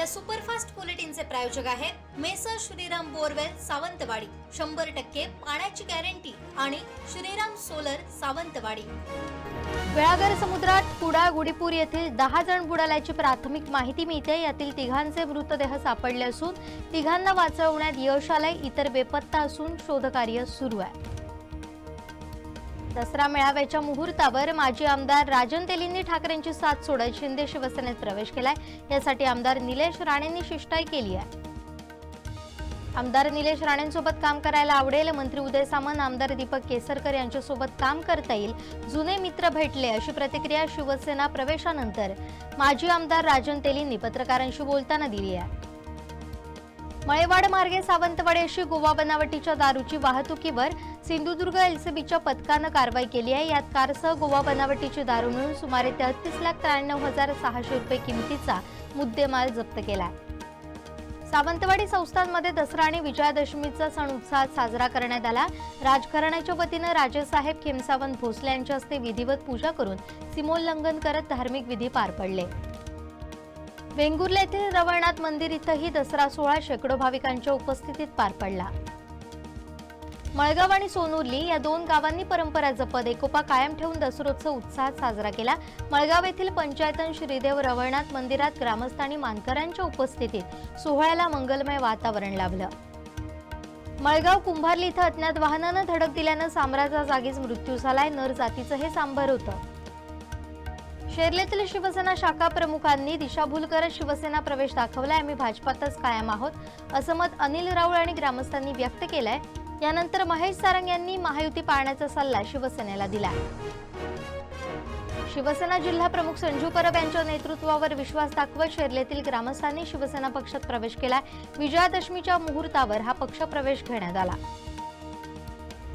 या सुपरफास्ट बुलेटिनचे प्रायोजक आहेत मेसर श्रीराम बोरवेल सावंतवाडी. शंभर टक्के पाण्याची गॅरंटी आणि श्रीराम सोलर सावंतवाडी. वेळागर समुद्रात कुडाळ गुडीपूर येथील दहा जण बुडाल्याची प्राथमिक माहिती मिळते. यातील तिघांचे मृतदेह सापडले असून तिघांना वाचवण्यात यश आलंय. इतर बेपत्ता असून शोधकार्य सुरू आहे. दसरा मेळाव्याच्या मुहूर्तावर माजी आमदार राजन तेलींनी ठाकरेंची साथ सोडत शिंदे शिवसेनेत प्रवेश केलाय. यासाठी आमदार निलेश राणेंनी शिष्टाई केली आहे. आमदार निलेश राणेंसोबत काम करायला आवडेल. मंत्री उदय सामंत आमदार दीपक केसरकर यांच्यासोबत काम करता येईल. जुने मित्र भेटले अशी प्रतिक्रिया शिवसेना प्रवेशानंतर माजी आमदार राजन तेलींनी पत्रकारांशी बोलताना दिली आहे. मळेवाड मार्गे सावंतवाडी अशी गोवा बनावटीच्या दारूची वाहतुकीवर सिंधुदुर्ग एलसीबीच्या पथकानं कारवाई केली आहे. यात कारसह गोवा बनावटीची दारू मिळून सुमारे तेहतीस लाख त्र्याण्णव हजार सहाशे रुपये किमतीचा मुद्देमाल जप्त केला आहे. सावंतवाडी संस्थांमध्ये दसरा आणि विजयादशमीचा सण उत्साहात साजरा करण्यात आला. राजघराण्याच्या वतीनं राजेसाहेब खेमसावंत भोसले यांच्या हस्ते विधिवत पूजा करून सीमोल्लंघन करत धार्मिक विधी पार पडले. वेंगुर्ला येथील रवळनाथ मंदिर इथंही दसरा सोहळा शेकडो भाविकांच्या उपस्थितीत पार पडला. मळगाव आणि सोनुर्ली या दोन गावांनी परंपरा जपत एकोपा कायम ठेवून दसरोत्सव उत्साहात साजरा केला. मळगाव येथील पंचायतन श्रीदेव रवळनाथ मंदिरात ग्रामस्थांनी मानकऱ्यांच्या मानकरांच्या उपस्थितीत सोहळ्याला मंगलमय वातावरण लाभलं. मळगाव कुंभारली इथं अज्ञात वाहनानं धडक दिल्यानं साम्राजा जागीच मृत्यू झालाय. नर जातीचं हे सांबर होतं. शेर्लेतील शिवसेना शाखा प्रमुखांनी दिशाभूल करत शिवसेना प्रवेश दाखवलाय. आम्ही भाजपातच कायम आहोत असं मत अनिल राऊळ आणि ग्रामस्थांनी व्यक्त केलंय. यानंतर महेश सारंग यांनी महायुती पाळण्याचा सल्ला शिवसेनेला दिला शिवसेना जिल्हा प्रमुख संजू परब यांच्या नेतृत्वावर विश्वास दाखवत शेर्लेतील ग्रामस्थांनी शिवसेना पक्षात प्रवेश केला विजयादशमीच्या मुहूर्तावर हा पक्ष प्रवेश घेण्यात आला.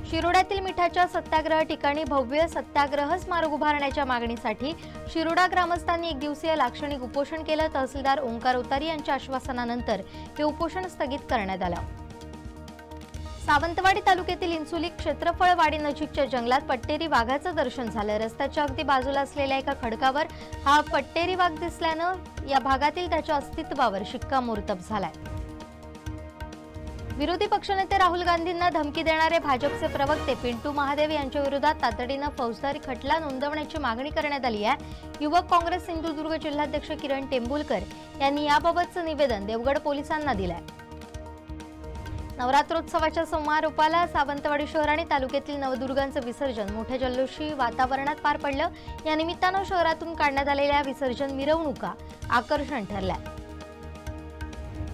शिरोड्यातील मिठाच्या सत्याग्रह ठिकाणी भव्य सत्याग्रह स्मारक उभारण्याच्या मागणीसाठी शिरोडा ग्रामस्थांनी एक दिवसीय लाक्षणिक उपोषण केलं. तहसीलदार ओंकार उतारी यांच्या आश्वासनानंतर हे उपोषण स्थगित करण्यात आलं. सावंतवाडी तालुक्यातील इन्सुली क्षेत्रफळवाडी नजीकच्या जंगलात पट्टेरी वाघाचं दर्शन झालं. रस्त्याच्या अगदी बाजूला असलेल्या एका खडकावर हा पट्टेरी वाघ दिसल्यानं या भागातील त्याच्या अस्तित्वावर शिक्कामोर्तब झालाय. विरोधी पक्षनेते राहुल गांधींना धमकी देणारे भाजपचे प्रवक्ते पिंटू महादेव यांच्या विरोधात तातडीनं फौजदारी खटला नोंदवण्याची मागणी करण्यात आली आहे. युवक काँग्रेस सिंधुदुर्ग जिल्हाध्यक्ष किरण टेंबुलकर यांनी याबाबतचं निवेदन देवगड पोलिसांना दिलंय. नवरात्रोत्सवाच्या समारोपाला सावंतवाडी शहर आणि तालुक्यातील नवदुर्गांचं विसर्जन मोठ्या जल्लोषी वातावरणात पार पडलं. या निमित्तानं शहरातून काढण्यात आलेल्या विसर्जन मिरवणुका आकर्षण ठरल्या.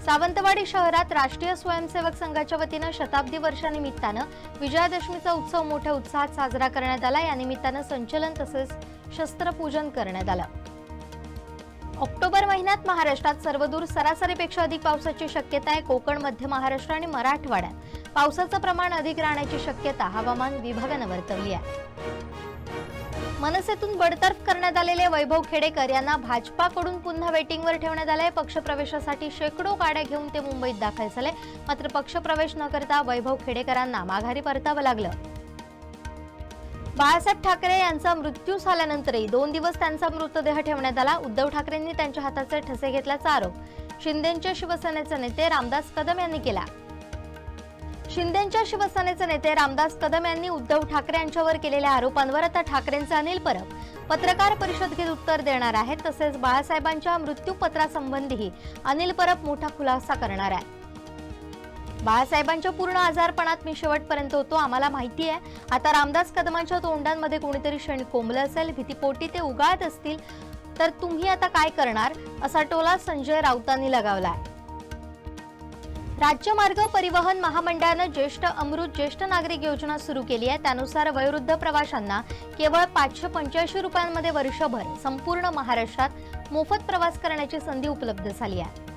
सावंतवाडी शहरात राष्ट्रीय स्वयंसेवक संघाच्या वतीनं शताब्दी वर्षानिमित्तानं विजयादशमीचा उत्सव मोठ्या उत्साहात साजरा करण्यात आला. या निमित्तानं संचलन तसेच शस्त्रपूजन करण्यात आलं. ऑक्टोबर महिन्यात महाराष्ट्रात सर्वदूर सरासरीपेक्षा अधिक पावसाची शक्यता आहे. कोकण मध्य महाराष्ट्र आणि मराठवाड्यात पावसाचं प्रमाण अधिक राहण्याची शक्यता हवामान विभागानं वर्तवली आहे. मनसेतून बडतर्फ करण्यात आलेले वैभव खेडेकर यांना भाजपाकडून पुन्हा वेटिंगवर ठेवण्यात आलंय. पक्षप्रवेशासाठी शेकडो गाड्या घेऊन ते मुंबईत दाखल झाले. मात्र पक्षप्रवेश न करता वैभव खेडेकरांना माघारी परतावं लागलं. बाळासाहेब ठाकरे यांचा मृत्यू झाल्यानंतरही दोन दिवस त्यांचा मृतदेह ठेवण्यात आला. उद्धव ठाकरेंनी त्यांच्या हाताचे ठसे घेतल्याचा आरोप. शिंदेच्या शिवसेनेचे नेते रामदास कदम यांनी केला. शिंदेच्या शिवसेनेचे नेते रामदास कदम यांनी उद्धव ठाकरे यांच्यावर केलेल्या आरोपांवर आता ठाकरेंचे अनिल परब. पत्रकार परिषद घेत उत्तर देणार आहेत तसेच बाळासाहेबांच्या मृत्यूपत्रासंबंधीही अनिल परब मोठा खुलासा करणार आहे. बाळासाहेबांच्या पूर्ण आजारपणात मी शेवटपर्यंत होतो आम्हाला माहिती आहे. आता रामदास कदमांच्या तोंडांमध्ये कोणीतरी शेण कोंबलं असेल भीतीपोटी ते उगाळत असतील तर तुम्ही आता काय करणार? असा टोला संजय राऊतांनी लगावला आहे राज्य मार्ग परिवहन महामंडळानं ज्येष्ठ अमृत ज्येष्ठ नागरिक योजना सुरू केली आहे. त्यानुसार वयोवृद्ध प्रवाशांना केवळ पाचशे पंच्याऐंशी रुपयांमध्ये वर्षभर संपूर्ण महाराष्ट्रात मोफत प्रवास करण्याची संधी उपलब्ध झाली आहे.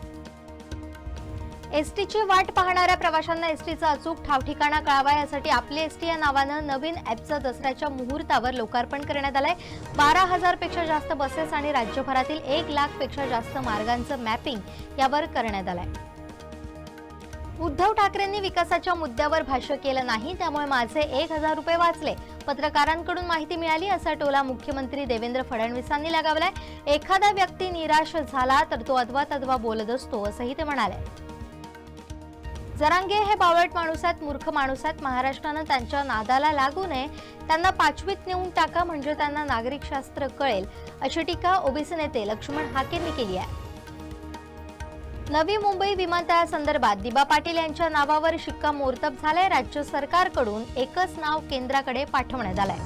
एसटीची वाट पाहणाऱ्या प्रवाशांना एसटीचा अचूक ठावठिकाणा कळावा यासाठी आपली एसटी या नावानं नवीन ॲपचं दसऱ्याच्या मुहूर्तावर लोकार्पण करण्यात आलंय. बारा हजारपेक्षा जास्त बसेस आणि राज्यभरातील एक लाखपेक्षा जास्त मार्गांचं मॅपिंग यावर करण्यात आलं आहे उद्धव ठाकरेंनी विकासाच्या मुद्द्यावर भाष्य केलं नाही त्यामुळे माझे एक हजार रुपये वाचले. पत्रकारांकडून माहिती मिळाली असा टोला मुख्यमंत्री देवेंद्र फडणवीसांनी लगावलाय. एखादा व्यक्ती निराश झाला तर तो अथवा तद्वा बोलत असतो असंही ते म्हणाले. जरांगे हे बावळट माणूस आहेत मूर्ख माणूस आहेत. महाराष्ट्रानं त्यांच्या नादाला लागू नये. त्यांना पाचवीत नेऊन टाका म्हणजे त्यांना नागरिक शास्त्र कळेल अशी टीका ओबीसी नेते लक्ष्मण हाकेंनी केली आहे. नवी मुंबई विमानतळासंदर्भात दिबा पाटील यांच्या नावावर शिक्कामोर्तब झालंय. राज्य सरकारकडून एकच नाव केंद्राकडे पाठवण्यात आलंय.